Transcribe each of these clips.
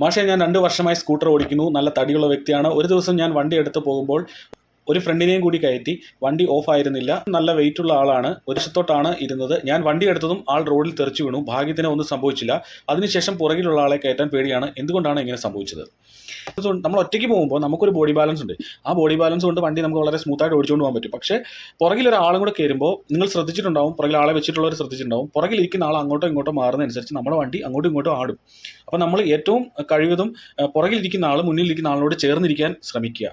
മാഷെ ഞാൻ രണ്ട് വർഷമായി സ്കൂട്ടർ ഓടിക്കുന്നു. നല്ല തടിയുള്ള വ്യക്തിയാണ്. ഒരു ദിവസം ഞാൻ വണ്ടി എടുത്ത് പോകുമ്പോൾ ഒരു ഫ്രണ്ടിനെയും കൂടി കയറ്റി വണ്ടി ഓഫ് ആയിരുന്നില്ല. നല്ല വെയിറ്റ് ഉള്ള ആളാണ്. ഒരു വശത്തോട്ടാണ് ഇരുന്നത്. ഞാൻ വണ്ടി എടുത്തതും ആൾ റോഡിൽ തെറിച്ചു വീണു. ഭാഗ്യത്തിന് ഒന്നും സംഭവിച്ചില്ല. അതിനുശേഷം പുറകിലുള്ള ആളെ കയറ്റാൻ പേടിയാണ്. എന്തുകൊണ്ടാണ് ഇങ്ങനെ സംഭവിച്ചത്? നമ്മൾ ഒറ്റയ്ക്ക് പോകുമ്പോൾ നമുക്കൊരു ബോഡി ബാലൻസ് ഉണ്ട്. ആ ബോഡി ബാലൻസ് കൊണ്ട് വണ്ടി നമുക്ക് വളരെ സ്മൂത്തായിട്ട് ഓടിച്ചുകൊണ്ട് പോകാൻ പറ്റും. പക്ഷേ പുറകിൽ ഒരാളും കൂടെ കയറുമ്പോൾ നിങ്ങൾ ശ്രദ്ധിച്ചിട്ടുണ്ടാവും. പുറകിൽ ആളെ വെച്ചിട്ടുള്ളവർ ശ്രദ്ധിച്ചിട്ടുണ്ടാവും. പുറകിലിരിക്കുന്ന ആൾ അങ്ങോട്ടോ ഇങ്ങോട്ടോ മാറുന്നതനുസരിച്ച് നമ്മുടെ വണ്ടി അങ്ങോട്ടും ഇങ്ങോട്ടും ആടും. അപ്പോൾ നമ്മൾ ഏറ്റവും കഴിവതും പുറകിലിരിക്കുന്ന ആൾ മുന്നിലിരിക്കുന്ന ആളിനോട് ചേർന്നിരിക്കാൻ ശ്രമിക്കുക.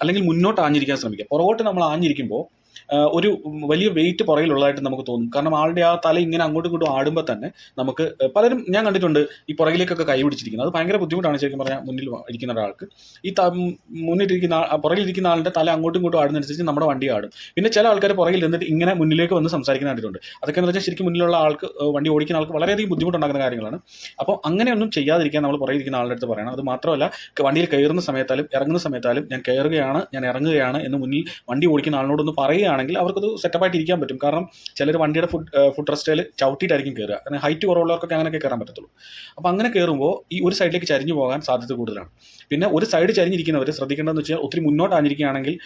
അല്ലെങ്കിൽ മുന്നോട്ട് ആഞ്ഞിരിക്കാൻ ശ്രമിക്കുക പുറകോട്ട് നമ്മൾ ആഞ്ഞിരിക്കുമ്പോൾ ഒരു വലിയ വെയിറ്റ് പുറകിലുള്ളതായിട്ട് നമുക്ക് തോന്നും. കാരണം ആളുടെ ആ തല ഇങ്ങനെ അങ്ങോട്ടും ഇങ്ങോട്ടും ആടുമ്പോൾ തന്നെ നമുക്ക് പലരും ഞാൻ കണ്ടിട്ടുണ്ട് ഈ പുറകിലേക്കൊക്കെ കൈ പിടിച്ചിരിക്കുന്നത്. അത് ഭയങ്കര ബുദ്ധിമുട്ടാണ് ശരിക്കും പറഞ്ഞാൽ മുന്നിൽ ഇരിക്കുന്ന ഒരാൾക്ക്. ഈ ആ- പുറകിലിരിക്കുന്ന ആളുടെ തല അങ്ങോട്ടും ഇങ്ങോട്ടും ആടുന്നതനുസരിച്ച് നമ്മുടെ വണ്ടി ആടും. പിന്നെ ചില ആൾക്കാർ പുറകിൽ നിന്നിട്ട് ഇങ്ങനെ മുന്നിലേക്ക് വന്ന് സംസാരിക്കുന്ന കണ്ടിട്ടുണ്ട്. അതൊക്കെ എന്ന് വെച്ചാൽ ശരിക്കും മുന്നിലുള്ള ആൾക്ക് വണ്ടി ഓടിക്കുന്ന ആൾക്ക് വളരെയധികം ബുദ്ധിമുട്ടുണ്ടാക്കുന്ന കാര്യങ്ങളാണ്. അപ്പോൾ അങ്ങനെയൊന്നും ചെയ്യാതിരിക്കാൻ നമ്മൾ പുറകിലിരിക്കുന്ന ആളുടെ അടുത്ത് പറയണം. അത് മാത്രമല്ല വണ്ടിയിൽ കയറുന്ന സമയത്താലും ഇറങ്ങുന്ന സമയത്താലും ഞാൻ കയറുകയാണ് ഞാൻ ഇറങ്ങുകയാണ് എന്ന് മുന്നിൽ വണ്ടി ഓടിക്കുന്ന ആളിനോടൊന്ന് പറയുകയാണെങ്കിൽ അവർക്കത് സെറ്റപ്പായിട്ട് ഇരിക്കാൻ പറ്റും. കാരണം ചിലർ വണ്ടിയുടെ ഫുഡ് ഫുഡ് റെസ്റ്റൈൽ ചവിട്ടിയിട്ടായിരിക്കും കയറുക കാരണം ഹൈറ്റ് കുറവുള്ളവർക്കൊക്കെ അങ്ങനെയൊക്കെ കയറാൻ പറ്റത്തുള്ളൂ. അപ്പോൾ അങ്ങനെ കയറുമ്പോൾ ഈ ഒരു സൈഡിലേക്ക് ചരിഞ്ഞു പോകാൻ സാധ്യത കൂടുതലാണ്. പിന്നെ ഒരു സൈഡ് ചരിഞ്ഞിരിക്കുന്നവർ ശ്രദ്ധിക്കേണ്ടതെന്ന് വെച്ചാൽ ഒത്തിരി മുന്നോട്ട് ആഞ്ഞിരിക്കുകയാണെങ്കിൽ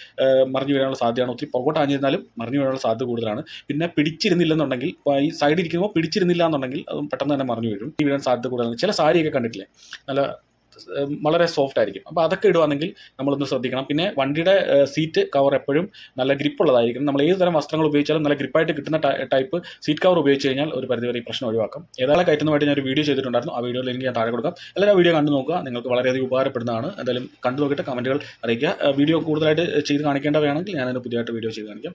മറിഞ്ഞു വീഴാനുള്ള സാധ്യതയാണ്. ഒത്തിരി പുറകോട്ട് ആഞ്ഞിരുന്നാലും മറിഞ്ഞു വീഴാനുള്ള സാധ്യത കൂടുതലാണ്. പിന്നെ പിടിച്ചിരുന്നില്ലെന്നുണ്ടെങ്കിൽ ഈ സൈഡിൽ ഇരിക്കുമ്പോൾ പിടിച്ചിരുന്നില്ല എന്നുണ്ടെങ്കിൽ അത് പെട്ടെന്ന് തന്നെ മറിഞ്ഞു വീഴും. വീഴാൻ സാധ്യത കൂടുതലാണ്. ചില സാരിയൊക്കെ കണ്ടിട്ടില്ലേ? നല്ല വളരെ സോഫ്റ്റ് ആയിരിക്കും. അപ്പോൾ അതൊക്കെ ഇടുവാണെങ്കിൽ നമ്മളൊന്ന് ശ്രദ്ധിക്കണം. പിന്നെ വണ്ടിയുടെ സീറ്റ് കവർ എപ്പോഴും നല്ല ഗ്രിപ്പ് ഉള്ളതായിരിക്കും. നമ്മൾ ഏത് തരം വസ്ത്രങ്ങൾ ഉപയോഗിച്ചാലും നല്ല ഗ്രിപ്പായിട്ട് കിട്ടുന്ന ടൈപ്പ് സീറ്റ് കവർ ഉപയോഗിച്ച് കഴിഞ്ഞാൽ ഒരു പരിധിവരെ ഈ പ്രശ്നം ഒഴിവാക്കാം. ഏതായാലും കയറ്റുന്നതായിട്ട് ഞാൻ ഒരു വീഡിയോ ചെയ്തിട്ടുണ്ടായിരുന്നു. ആ വീഡിയോയിൽ എനിക്ക് ഞാൻ താഴെ കൊടുക്കാം. എല്ലാവരും ആ വീഡിയോ കണ്ടു നോക്കുക. നിങ്ങൾക്ക് വളരെയധികം ഉപകാരപ്പെടുന്നതാണ്. എന്തായാലും കണ്ടു നോക്കിയിട്ട് കമന്റുകൾ അറിയിക്കുക. വീഡിയോ കൂടുതലായിട്ട് ചെയ്ത് കാണിക്കേണ്ടവയാണെങ്കിൽ ഞാൻ അതിന് പുതിയതായിട്ട് വീഡിയോ ചെയ്ത് കാണിക്കാം.